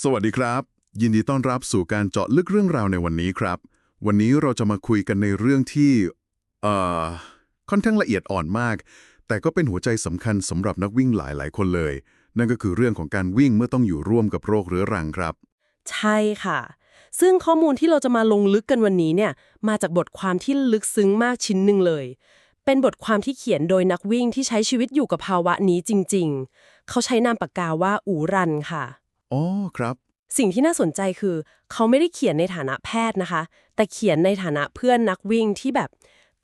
สวัสดีครับ ยินดีต้อนรับสู่การเจาะลึกเรื่องราวในวันนี้ครับ วันนี้เราจะมาคุยกันในเรื่องที่เอ่อค่อนข้างละเอียดอ่อนมาก แต่ก็เป็นหัวใจสำคัญสำหรับนักวิ่งหลาย ๆ คนเลย นั่นก็คือเรื่องของการวิ่งเมื่อต้องอยู่ร่วมกับโรคเรื้อรังครับ ใช่ค่ะ ซึ่งข้อมูลที่เราจะมาลงลึกกันวันนี้เนี่ยมาจากบทความที่ลึกซึ้งมากชิ้นหนึ่งเลย เป็นบทความที่เขียนโดยนักวิ่งที่ใช้ชีวิตอยู่กับภาวะนี้จริง ๆ เขาใช้นามปากกาว่าอูรันค่ะ อ๋อครับ สิ่งที่น่าสนใจคือ เขาไม่ได้เขียนในฐานะแพทย์นะคะ แต่เขียนในฐานะเพื่อนนักวิ่งที่แบบ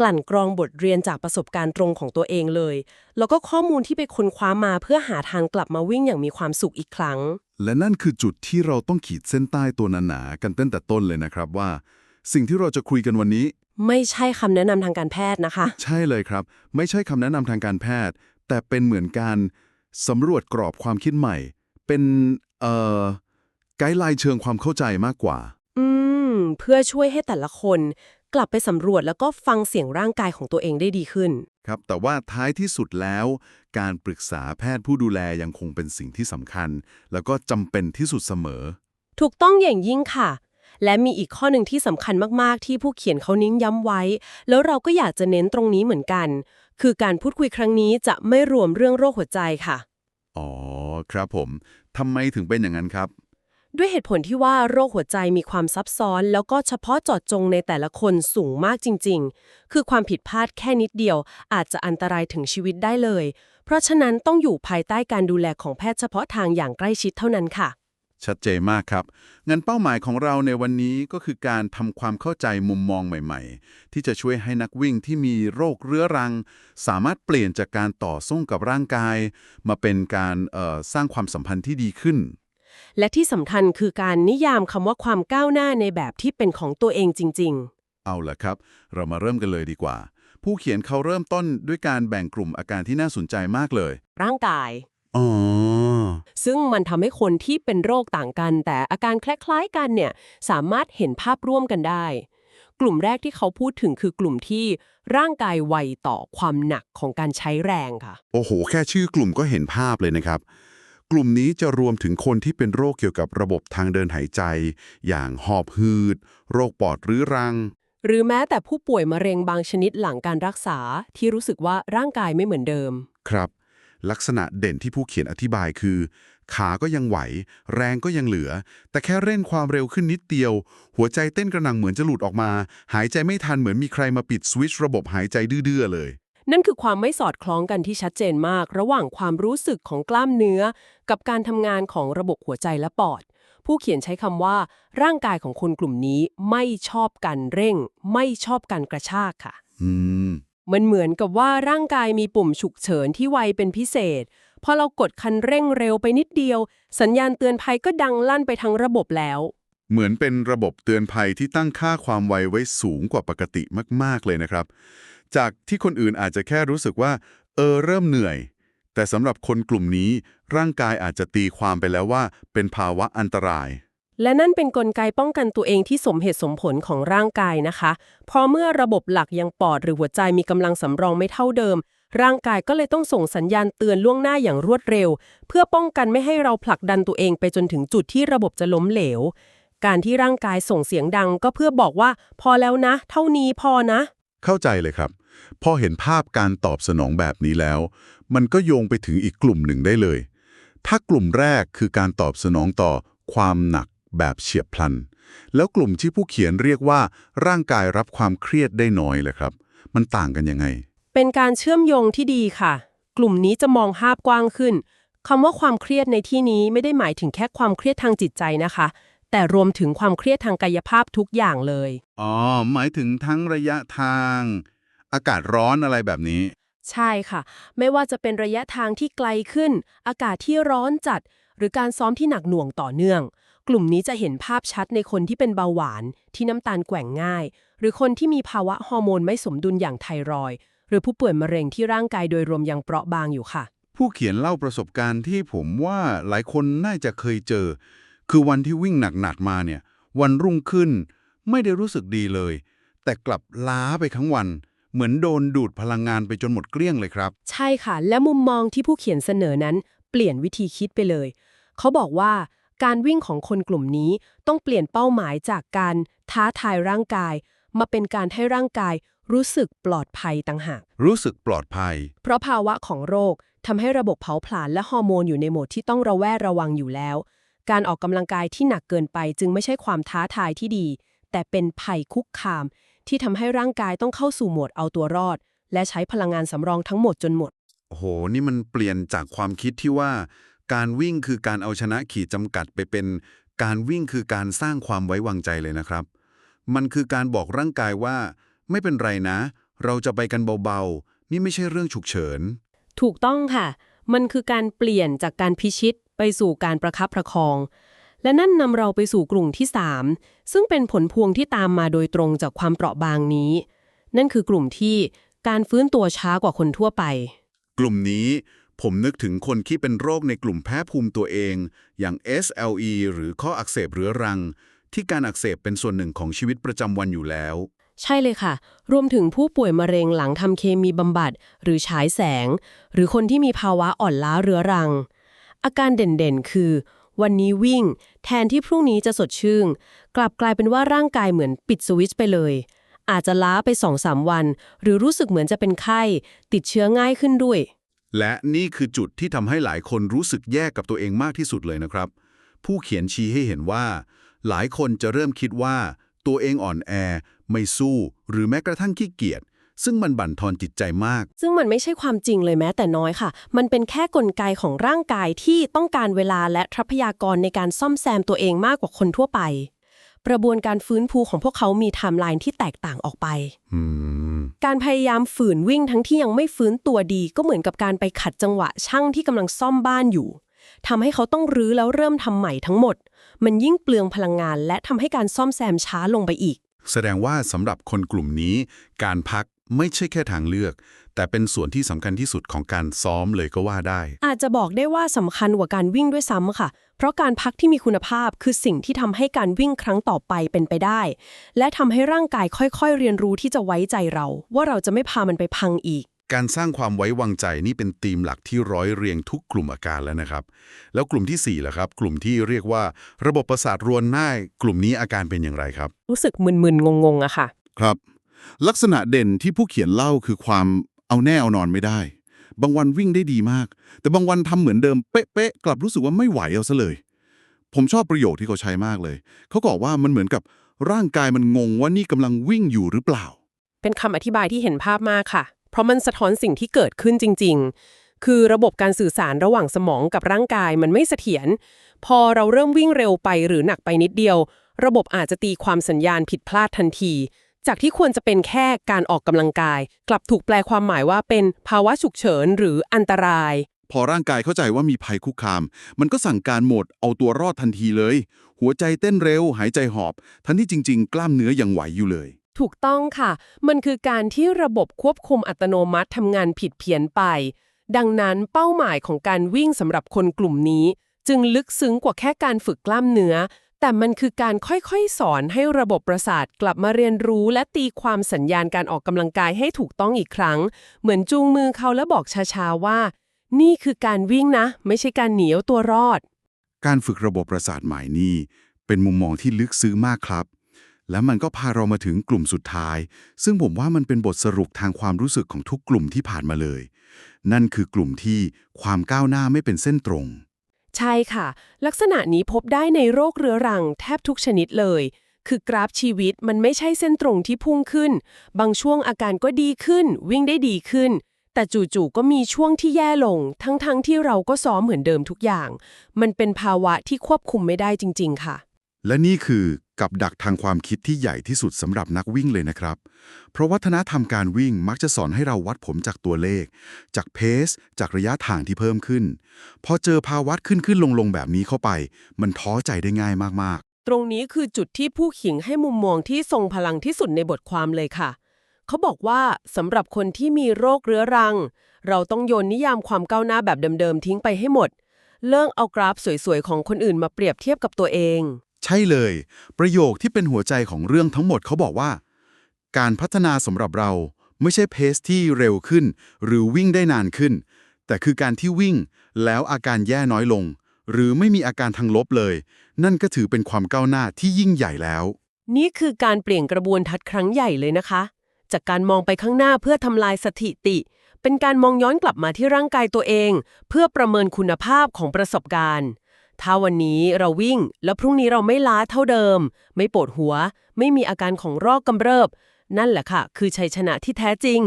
กลั่นกรองบทเรียนจากประสบการณ์ตรงของตัวเองเลย แล้วก็ข้อมูลที่ไปค้นคว้ามาเพื่อหาทางกลับมาวิ่งอย่างมีความสุขอีกครั้ง และนั่นคือจุดที่เราต้องขีดเส้นใต้ตัวหนาๆกันตั้งแต่ต้นเลยนะครับว่า สิ่งที่เราจะคุยกันวันนี้ ไม่ใช่คำแนะนำทางการแพทย์นะคะ ใช่เลยครับ ไม่ใช่คำแนะนำทางการแพทย์ แต่เป็นเหมือนการสำรวจกรอบความคิดใหม่ เป็น เอ่อไกด์ไลน์เชิงความเข้าใจมากกว่า อืม เพื่อช่วยให้แต่ละคน กลับไปสำรวจแล้วก็ฟังเสียงร่างกายของตัวเองได้ดีขึ้น ครับ แต่ว่าท้ายที่สุดแล้ว การปรึกษาแพทย์ผู้ดูแลยังคงเป็นสิ่งที่สำคัญ แล้วก็จำเป็นที่สุดเสมอ ถูกต้องอย่างยิ่งค่ะ และมีอีกข้อหนึ่งที่สำคัญมากๆ ที่ผู้เขียนเขาเนิ้นย้ำไว้ แล้วเราก็อยากจะเน้นตรงนี้เหมือนกัน คือการพูดคุยครั้งนี้จะไม่รวมเรื่องโรคหัวใจค่ะ อ๋อ ครับผมทำไมถึงเป็นอย่างนั้นครับ ด้วยเหตุผลที่ว่าโรคหัวใจมีความซับซ้อน แล้วก็เฉพาะเจาะจงในแต่ละคนสูงมากจริง ๆ คือความผิดพลาดแค่นิดเดียว อาจจะอันตรายถึงชีวิตได้เลย เพราะฉะนั้นต้องอยู่ภายใต้การดูแลของแพทย์เฉพาะทางอย่างใกล้ชิดเท่านั้นค่ะ ชัดเจนมากครับ งั้นเป้าหมายของเราในวันนี้ก็คือการทำความเข้าใจมุมมองใหม่ ๆ ที่จะช่วยให้นักวิ่งที่มีโรคเรื้อรัง สามารถเปลี่ยนจากการต่อสู้กับร่างกาย มาเป็นการเอ่อสร้างความสัมพันธ์ที่ดีขึ้น และที่สำคัญคือการนิยามคำว่าความก้าวหน้าในแบบที่เป็นของตัวเองจริงเอาล่ะครับ เรามาเริ่มกันเลยดีกว่า ผู้เขียนเขาเริ่มต้นด้วยการแบ่งกลุ่มอาการที่น่าสนใจมากเลยๆร่างกายอ๋อ ซึ่งมันทำให้คนที่เป็นโรคต่างกัน แต่อาการคล้ายๆกันเนี่ยสามารถเห็นภาพร่วมกันได้ กลุ่มแรกที่เขาพูดถึงคือกลุ่มที่ร่างกายไวต่อความหนักของการใช้แรงค่ะ โอ้โห แค่ชื่อกลุ่มก็เห็นภาพเลยนะครับ กลุ่มนี้จะรวมถึงคนที่เป็นโรคเกี่ยวกับระบบทางเดินหายใจ อย่างหอบหืด โรคปอดรื้อรัง หรือแม้แต่ผู้ป่วยมะเร็งบางชนิดหลังการรักษาที่รู้สึกว่าร่างกายไม่เหมือนเดิม ครับ ลักษณะเด่นที่ผู้เขียนอธิบายคือ ขาก็ยังไหว แรงก็ยังเหลือ แต่แค่เร่งความเร็วขึ้นนิดเดียว หัวใจเต้นกระหนังเหมือนจะหลุดออกมา หายใจไม่ทันเหมือนมีใครมาปิดสวิตช์ระบบหายใจดื้อๆเลย นั่นคือความไม่สอดคล้องกันที่ชัดเจนมาก ระหว่างความรู้สึกของกล้ามเนื้อ กับการทำงานของระบบหัวใจและปอด ผู้เขียนใช้คำว่า ร่างกายของคนกลุ่มนี้ไม่ชอบการเร่ง ไม่ชอบการกระชากค่ะ อืม มันเหมือนกับว่าร่างกายมีปุ่มฉุกเฉินที่ไวเป็นพิเศษ พอเรากดคันเร่งเร็วไปนิดเดียว สัญญาณเตือนภัยก็ดังลั่นไปทั้งระบบแล้ว เหมือนเป็นระบบเตือนภัยที่ตั้งค่าความไวไว้สูงกว่าปกติมาก ๆ เลยนะครับ จากที่คนอื่นอาจจะแค่รู้สึกว่า เออ เริ่มเหนื่อย แต่สำหรับคนกลุ่มนี้ ร่างกายอาจจะตีความไปแล้วว่า เป็นภาวะอันตราย และนั่นเป็นนกลไกป้องกันตัวเองที่สมเหตุสมผลของร่างกายนะคะ พอเมื่อระบบหลักยังปอดหรือหัวใจมีกำลังสำรองไม่เท่าเดิม ร่างกายก็เลยต้องส่งสัญญาณเตือนล่วงหน้าอย่างรวดเร็ว เพื่อป้องกันไม่ให้เราผลักดันตัวเองไปจนถึงจุดที่ระบบจะล้มเหลว การที่ร่างกายส่งเสียงดังก็เพื่อบอกว่า พอแล้วนะ เท่านี้พอนะ เข้าใจเลยครับ พอเห็นภาพการตอบสนองแบบนี้แล้ว มันก็โยงไปถึงอีกกลุ่มหนึ่งได้เลย ถ้ากลุ่มแรกคือการตอบสนองต่อความหนัก แบบเฉียบพลัน แล้วกลุ่มที่ผู้เขียนเรียกว่า ร่างกายรับความเครียดได้น้อยเลยครับ มันต่างกันยังไง เป็นการเชื่อมโยงที่ดีค่ะ กลุ่มนี้จะมองภาพกว้างขึ้นคำว่าความเครียดในที่นี้ไม่ได้หมายถึงแค่ความเครียดทางจิตใจนะคะ แต่รวมถึงความเครียดทางกายภาพทุกอย่างเลย อ๋อ หมายถึงทั้งระยะทาง อากาศร้อนอะไรแบบนี้ ใช่ค่ะ ไม่ว่าจะเป็นระยะทางที่ไกลขึ้น อากาศที่ร้อนจัด หรือการซ้อมที่หนักหน่วงต่อเนื่อง กลุ่มนี้จะเห็นภาพชัดในคนที่เป็นเบาหวานที่น้ำตาลแกว่งง่าย หรือคนที่มีภาวะฮอร์โมนไม่สมดุลอย่างไทรอยด์หรือผู้ป่วยมะเร็งที่ร่างกายโดยรวมยังเปราะบางอยู่ค่ะ ผู้เขียนเล่าประสบการณ์ที่ผมว่าหลายคนน่าจะเคยเจอ คือวันที่วิ่งหนักๆมาเนี่ย วันรุ่งขึ้นไม่ได้รู้สึกดีเลย แต่กลับล้าไปทั้งวัน เหมือนโดนดูดพลังงานไปจนหมดเกลี้ยงเลยครับ ใช่ค่ะ และมุมมองที่ผู้เขียนเสนอนั้น เปลี่ยนวิธีคิดไปเลย เขาบอกว่า การวิ่งของคนกลุ่มนี้ต้องเปลี่ยนเป้าหมายจากการท้าทายร่างกาย มาเป็นการให้ร่างกายรู้สึกปลอดภัยต่างหาก รู้สึกปลอดภัย เพราะภาวะของโรคทำให้ระบบเผาผลาญและฮอร์โมนอยู่ในโหมดที่ต้องระแวดระวังอยู่แล้ว การออกกำลังกายที่หนักเกินไปจึงไม่ใช่ความท้าทายที่ดี แต่เป็นภัยคุกคาม ที่ทำให้ร่างกายต้องเข้าสู่โหมดเอาตัวรอด และใช้พลังงานสำรองทั้งหมดจนหมด โอ้โห นี่มันเปลี่ยนจากความคิดที่ว่า การวิ่งคือการเอาชนะขีดจำกัดไปเป็น การวิ่งคือการสร้างความไว้วางใจเลยนะครับ มันคือการบอกร่างกายว่า ไม่เป็นไรนะ เราจะไปกันเบาๆ นี่ไม่ใช่เรื่องฉุกเฉิน ถูกต้องค่ะ มันคือการเปลี่ยนจากการพิชิตไปสู่การประคับประคอง และนั่นนำเราไปสู่กลุ่มที่ 3 ซึ่งเป็นผลพวงที่ตามมาโดยตรงจากความเปราะบางนี้ นั่นคือกลุ่มที่การฟื้นตัวช้ากว่าคนทั่วไป กลุ่มนี้ ผมนึกถึงคนที่เป็นโรคในกลุ่มแพ้ภูมิตัวเอง อย่าง SLE หรือข้ออักเสบเรื้อรัง ที่การอักเสบเป็นส่วนหนึ่งของชีวิตประจำวันอยู่แล้ว ใช่เลยค่ะ รวมถึงผู้ป่วยมะเร็งหลังทำเคมีบำบัด หรือฉายแสง หรือคนที่มีภาวะอ่อนล้าเรื้อรัง อาการเด่นๆ คือ วันนี้วิ่ง แทนที่พรุ่งนี้จะสดชื่น กลับกลายเป็นว่าร่างกายเหมือนปิดสวิตช์ไปเลยอาจจะล้าไป2-3วัน หรือรู้สึกเหมือนจะเป็นไข้ ติดเชื้อง่ายขึ้นด้วย และนี่คือจุดที่ทำให้หลายคนรู้สึกแย่กับตัวเองมากที่สุดเลยนะครับ ผู้เขียนชี้ให้เห็นว่า หลายคนจะเริ่มคิดว่า ตัวเองอ่อนแอ ไม่สู้ หรือแม้กระทั่งขี้เกียจซึ่งมันบั่นทอนจิตใจมาก ซึ่งมันไม่ใช่ความจริงเลยแม้แต่น้อยค่ะ มันเป็นแค่กลไกของร่างกายที่ต้องการเวลาและทรัพยากรในการซ่อมแซมตัวเองมากกว่าคนทั่วไป กระบวนการฟื้นฟูของพวกเขามีไทม์ไลน์ที่แตกต่างออกไป อืม การพยายามฝืนวิ่งทั้งที่ยังไม่ฟื้นตัวดี ก็เหมือนกับการไปขัดจังหวะช่างที่กำลังซ่อมบ้านอยู่ทำให้เขาต้องรื้อแล้วเริ่มทำใหม่ทั้งหมด มันยิ่งเปลืองพลังงาน และทำให้การซ่อมแซมช้าลงไปอีก แสดงว่าสำหรับคนกลุ่มนี้ การพักไม่ใช่แค่ทางเลือก แต่เป็นส่วนที่สำคัญที่สุดของการซ้อมเลยก็ว่าได้ อาจจะบอกได้ว่าสำคัญกว่าการวิ่งด้วยซ้ำค่ะ เพราะการพักที่มีคุณภาพคือสิ่งที่ทำให้การวิ่งครั้งต่อไปเป็นไปได้ และทำให้ร่างกายค่อยๆ เรียนรู้ที่จะไว้ใจเรา ว่าเราจะไม่พามันไปพังอีก การสร้างความไว้วางใจนี่เป็นธีมหลักที่ร้อยเรียงทุกกลุ่มอาการแล้วนะครับ แล้วกลุ่มที่4ล่ะครับ กลุ่มที่เรียกว่าระบบประสาทรวนหน้ากลุ่มนี้อาการเป็นอย่างไรครับ รู้สึกมึนๆงงๆอะค่ะ ครับ ลักษณะเด่นที่ผู้เขียนเล่าคือความ เอาแน่เอานอนไม่ได้ บางวันวิ่งได้ดีมาก แต่บางวันทำเหมือนเดิมเป๊ะๆกลับรู้สึกว่าไม่ไหวเอาซะเลย ผมชอบประโยคที่เขาใช้มากเลย เขาบอกว่ามันเหมือนกับร่างกายมันงงว่านี่กำลังวิ่งอยู่หรือเปล่า เป็นคำอธิบายที่เห็นภาพมากค่ะ เพราะมันสะท้อนสิ่งที่เกิดขึ้นจริง ๆ คือระบบการสื่อสารระหว่างสมองกับร่างกายมันไม่เสถียร พอเราเริ่มวิ่งเร็วไปหรือหนักไปนิดเดียว ระบบอาจจะตีความสัญญาณผิดพลาดทันที จากที่ควรจะเป็นแค่การออกกำลังกาย กลับถูกแปลความหมายว่าเป็นภาวะฉุกเฉินหรืออันตราย พอร่างกายเข้าใจว่ามีภัยคุกคาม มันก็สั่งการโหมดเอาตัวรอดทันทีเลย หัวใจเต้นเร็ว หายใจหอบ ทั้งที่จริง ๆ กล้ามเนื้อยังไหวอยู่เลย ถูกต้องค่ะ มันคือการที่ระบบควบคุมอัตโนมัติทำงานผิดเพี้ยนไป ดังนั้นเป้าหมายของการวิ่งสำหรับคนกลุ่มนี้ จึงลึกซึ้งกว่าแค่การฝึกกล้ามเนื้อ แต่มันคือการค่อยๆ สอนให้ระบบประสาทกลับมาเรียนรู้และตีความสัญญาณการออกกำลังกายให้ถูกต้องอีกครั้ง เหมือนจูงมือเขาแล้วบอกช้าๆว่า นี่คือการวิ่งนะ ไม่ใช่การหนีเอาตัวรอด การฝึกระบบประสาทใหม่นี่เป็นมุมมองที่ลึกซึ้งมากครับ และมันก็พาเรามาถึงกลุ่มสุดท้าย ซึ่งผมว่ามันเป็นบทสรุปทางความรู้สึกของทุกกลุ่มที่ผ่านมาเลย นั่นคือกลุ่มที่ความก้าวหน้าไม่เป็นเส้นตรง ใช่ค่ะ ลักษณะนี้พบได้ในโรคเรื้อรังแทบทุกชนิดเลย คือกราฟชีวิตมันไม่ใช่เส้นตรงที่พุ่งขึ้น บางช่วงอาการก็ดีขึ้น วิ่งได้ดีขึ้น แต่จู่ๆก็มีช่วงที่แย่ลง ทั้งๆทที่เราก็ซ้อมเหมือนเดิมทุกอย่าง มันเป็นภาวะที่ควบคุมไม่ได้จริง ๆ ค่ะ และนี่คือ กับดักทางความคิดที่ใหญ่ที่สุดสำหรับนักวิ่งเลยนะครับ เพราะวัฒนธรรมการวิ่งมักจะสอนให้เราวัดผมจากตัวเลข จากเพส จากระยะทางที่เพิ่มขึ้น พอเจอภาวะขึ้นขึ้นลงลงแบบนี้เข้าไป มันท้อใจได้ง่ายมากๆ ตรงนี้คือจุดที่ผู้เขียนให้มุมมองที่ทรงพลังที่สุดในบทความเลยค่ะ เขาบอกว่าสำหรับคนที่มีโรคเรื้อรัง เราต้องโยนนิยามความก้าวหน้าแบบเดิมๆทิ้งไปให้หมด เลิกเอากราฟสวยๆของคนอื่นมาเปรียบเทียบกับตัวเอง ใช่เลย ประโยคที่เป็นหัวใจของเรื่องทั้งหมดเขาบอกว่า การพัฒนาสำหรับเราไม่ใช่เพสที่เร็วขึ้น หรือวิ่งได้นานขึ้น แต่คือการที่วิ่งแล้วอาการแย่น้อยลง หรือไม่มีอาการทางลบเลย นั่นก็ถือเป็นความก้าวหน้าที่ยิ่งใหญ่แล้ว นี่คือการเปลี่ยนกระบวนทัศน์ครั้งใหญ่เลยนะคะ จากการมองไปข้างหน้าเพื่อทำลายสถิติ เป็นการมองย้อนกลับมาที่ร่างกายตัวเอง เพื่อประเมินคุณภาพของประสบการณ์ ถ้าวันนี้เราวิ่งแล้วพรุ่งนี้เราไม่ล้าเท่าเดิม ไม่ปวดหัว ไม่มีอาการของโรคกำเริบ นั่นแหละค่ะ คือชัยชนะที่แท้จริง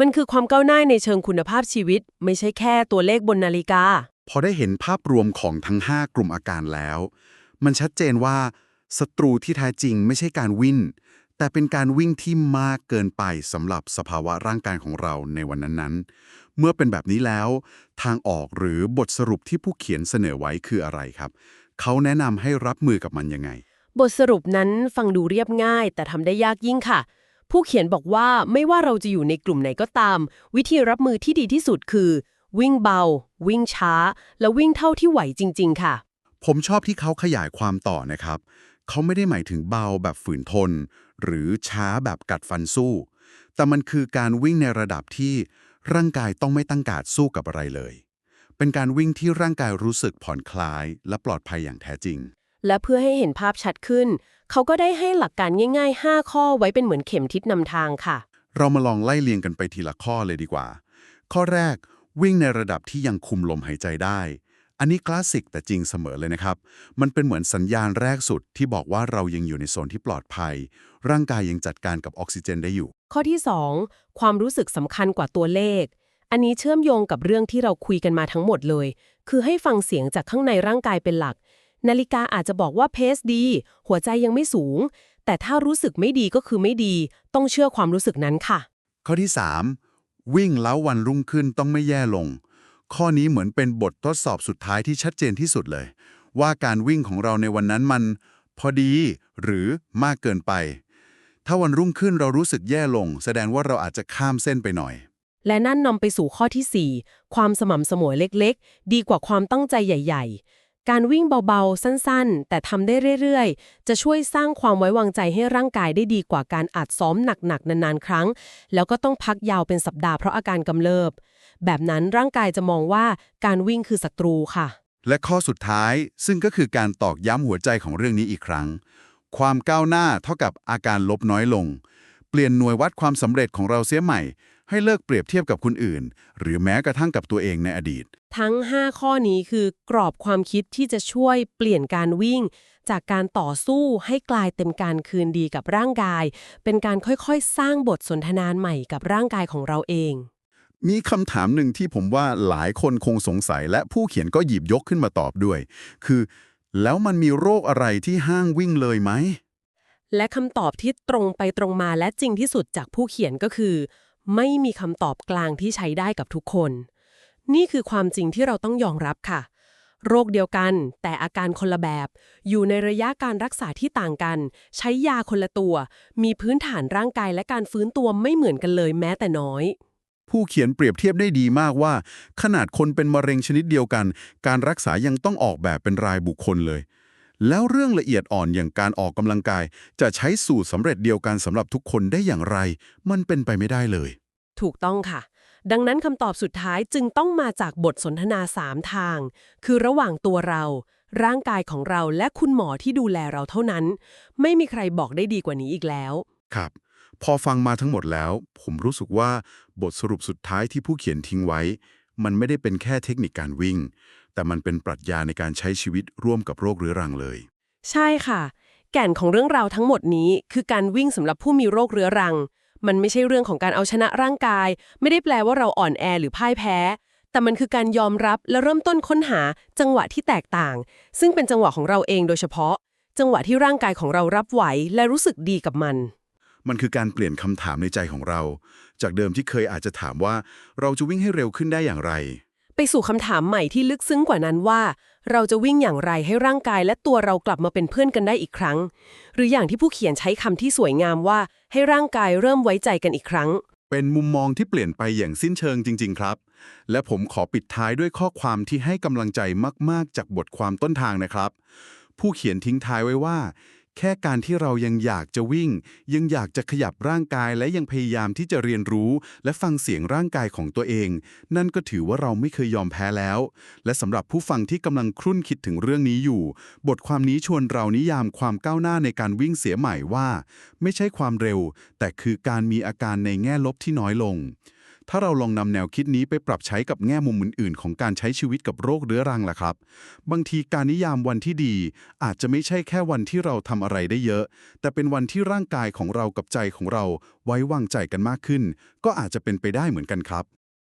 มันคือความก้าวหน้าในเชิงคุณภาพชีวิต ไม่ใช่แค่ตัวเลขบนนาฬิกา พอได้เห็นภาพรวมของทั้ง 5 กลุ่มอาการแล้ว มันชัดเจนว่าศัตรูที่แท้จริงไม่ใช่การวิ่น แต่เป็นการวิ่งที่มากเกินไปสำหรับสภาวะร่างกายของเราในวันนั้นๆ เมื่อเป็นแบบนี้แล้ว ทางออกหรือบทสรุปที่ผู้เขียนเสนอไว้คืออะไรครับ เขาแนะนำให้รับมือกับมันยังไง บทสรุปนั้นฟังดูเรียบง่าย แต่ทำได้ยากยิ่งค่ะ ผู้เขียนบอกว่าไม่ว่าเราจะอยู่ในกลุ่มไหนก็ตาม วิธีรับมือที่ดีที่สุดคือ วิ่งเบา วิ่งช้า และวิ่งเท่าที่ไหวจริง ๆ ค่ะ ผมชอบที่เขาขยายความต่อนะครับ เขาไม่ได้หมายถึงเบาแบบฝืนทน หรือช้าแบบกัดฟันสู้ แต่มันคือการวิ่งในระดับที่ร่างกายต้องไม่ตั้งการดสู้กับอะไรเลย เป็นการวิ่งที่ร่างกายรู้สึกผ่อนคลาย และปลอดภัยอย่างแท้จริง และเพื่อให้เห็นภาพชัดขึ้น เขาก็ได้ให้หลักการง่าย ๆ 5 ข้อไว้เป็นเหมือนเข็มทิศนำทางค่ะ เรามาลองไล่เรียงกันไปทีละข้อเลยดีกว่า ข้อแรกวิ่งในระดับที่ยังคุมลมหายใจได้ อันนี้คลาสสิกแต่จริงเสมอเลยนะครับ มันเป็นเหมือนสัญญาณแรกสุดที่บอกว่าเรายังอยู่ในโซนที่ปลอดภัย ร่างกายยังจัดการกับออกซิเจนได้อยู่ ข้อที่ 2 ความรู้สึกสำคัญกว่าตัวเลข อันนี้เชื่อมโยงกับเรื่องที่เราคุยกันมาทั้งหมดเลย คือให้ฟังเสียงจากข้างในร่างกายเป็นหลัก นาฬิกาอาจจะบอกว่าเพสดี หัวใจยังไม่สูง แต่ถ้ารู้สึกไม่ดีก็คือไม่ดี ต้องเชื่อความรู้สึกนั้นค่ะ ข้อที่ 3 วิ่งแล้ววันรุ่งขึ้นต้องไม่แย่ลง ข้อนี้เหมือนเป็นบททดสอบสุดท้ายที่ชัดเจนที่สุดเลย ว่าการวิ่งของเราในวันนั้นมันพอดีหรือมากเกินไป ถ้าวันรุ่งขึ้นเรารู้สึกแย่ลง แสดงว่าเราอาจจะข้ามเส้นไปหน่อย และนั่นนำไปสู่ข้อที่ 4 ความสม่ำเสมอเล็กๆ ดีกว่าความตั้งใจใหญ่ ๆ การวิ่งเบาๆ สั้นๆ แต่ทำได้เรื่อยๆ จะช่วยสร้างความไว้วางใจให้ร่างกายได้ดีกว่าการอัดซ้อมหนักๆนานๆครั้ง แล้วก็ต้องพักยาวเป็นสัปดาห์เพราะอาการกำเริบ แบบนั้นร่างกายจะมองว่าการวิ่งคือศัตรูค่ะ และข้อสุดท้ายซึ่งก็คือการตอกย้ำหัวใจของเรื่องนี้อีกครั้ง ความก้าวหน้าเท่ากับอาการลบน้อยลง เปลี่ยนหน่วยวัดความสำเร็จของเราเสียใหม่ ให้เลิกเปรียบเทียบกับคนอื่น หรือแม้กระทั่งกับตัวเองในอดีต ทั้ง 5 ข้อนี้คือกรอบความคิดที่จะช่วยเปลี่ยนการวิ่ง จากการต่อสู้ให้กลายเป็นการคืนดีกับร่างกาย เป็นการค่อยๆ สร้างบทสนทนาใหม่กับร่างกายของเราเอง มีคำถามหนึ่งที่ผมว่าหลายคนคงสงสัยและผู้เขียนก็หยิบยกขึ้นมาตอบด้วย คือ แล้วมันมีโรคอะไรที่ห้างวิ่งเลยไหม และคำตอบที่ตรงไปตรงมาและจริงที่สุดจากผู้เขียนก็คือ ไม่มีคำตอบกลางที่ใช้ได้กับทุกคน นี่คือความจริงที่เราต้องยอมรับค่ะ โรคเดียวกัน แต่อาการคนละแบบ อยู่ในระยะการรักษาที่ต่างกัน ใช้ยาคนละตัว มีพื้นฐานร่างกายและการฟื้นตัวไม่เหมือนกันเลยแม้แต่น้อย ผู้เขียนเปรียบเทียบได้ดีมากว่า ขนาดคนเป็นมะเร็งชนิดเดียวกัน การรักษายังต้องออกแบบเป็นรายบุคคลเลย แล้วเรื่องละเอียดอ่อนอย่างการออกกำลังกาย จะใช้สูตรสำเร็จเดียวกันสำหรับทุกคนได้อย่างไร มันเป็นไปไม่ได้เลย ถูกต้องค่ะ ดังนั้นคำตอบสุดท้ายจึงต้องมาจากบทสนทนา3ทาง คือระหว่างตัวเรา ร่างกายของเราและคุณหมอที่ดูแลเราเท่านั้น ไม่มีใครบอกได้ดีกว่านี้อีกแล้ว ครับ พอฟังมาทั้งหมดแล้ว ผมรู้สึกว่าบทสรุปสุดท้ายที่ผู้เขียนทิ้งไว้ มันไม่ได้เป็นแค่เทคนิคการวิ่ง แต่มันเป็นปรัชญาในการใช้ชีวิตร่วมกับโรคเรื้อรังเลย ใช่ค่ะ แก่นของเรื่องราวทั้งหมดนี้ คือการวิ่งสำหรับผู้มีโรคเรื้อรัง มันไม่ใช่เรื่องของการเอาชนะร่างกาย ไม่ได้แปลว่าเราอ่อนแอหรือพ่ายแพ้ แต่มันคือการยอมรับและเริ่มต้นค้นหาจังหวะที่แตกต่าง ซึ่งเป็นจังหวะของเราเองโดยเฉพาะ จังหวะที่ร่างกายของเรารับไหวและรู้สึกดีกับมัน มันคือการเปลี่ยนคำถามในใจของเรา จากเดิมที่เคยอาจจะถามว่า เราจะวิ่งให้เร็วขึ้นได้อย่างไร ไปสู่คำถามใหม่ที่ลึกซึ้งกว่านั้นว่า เราจะวิ่งอย่างไรให้ร่างกายและตัวเรากลับมาเป็นเพื่อนกันได้อีกครั้ง หรืออย่างที่ผู้เขียนใช้คำที่สวยงามว่า ให้ร่างกายเริ่มไว้ใจกันอีกครั้ง เป็นมุมมองที่เปลี่ยนไปอย่างสิ้นเชิงจริง ๆ ครับ และผมขอปิดท้ายด้วยข้อความที่ให้กำลังใจมาก ๆ จากบทความต้นทางนะครับ ผู้เขียนทิ้งท้ายไว้ว่า แค่การที่เรายังอยากจะวิ่ง ยังอยากจะขยับร่างกายและยังพยายามที่จะเรียนรู้ และฟังเสียงร่างกายของตัวเอง นั่นก็ถือว่าเราไม่เคยยอมแพ้แล้ว และสำหรับผู้ฟังที่กำลังครุ่นคิดถึงเรื่องนี้อยู่ บทความนี้ชวนเรานิยามความก้าวหน้าในการวิ่งเสียใหม่ว่า ไม่ใช่ความเร็ว แต่คือการมีอาการในแง่ลบที่น้อยลง ถ้าเราลองนำแนวคิดนี้ไปปรับใช้กับแง่มุมอื่นๆ ของการใช้ชีวิตกับโรคเรื้อรังล่ะครับ บางทีการนิยามวันที่ดี อาจจะไม่ใช่แค่วันที่เราทำอะไรได้เยอะ แต่เป็นวันที่ร่างกายของเรากับใจของเราไว้วางใจกันมากขึ้น ก็อาจจะเป็นไปได้เหมือนกันครับ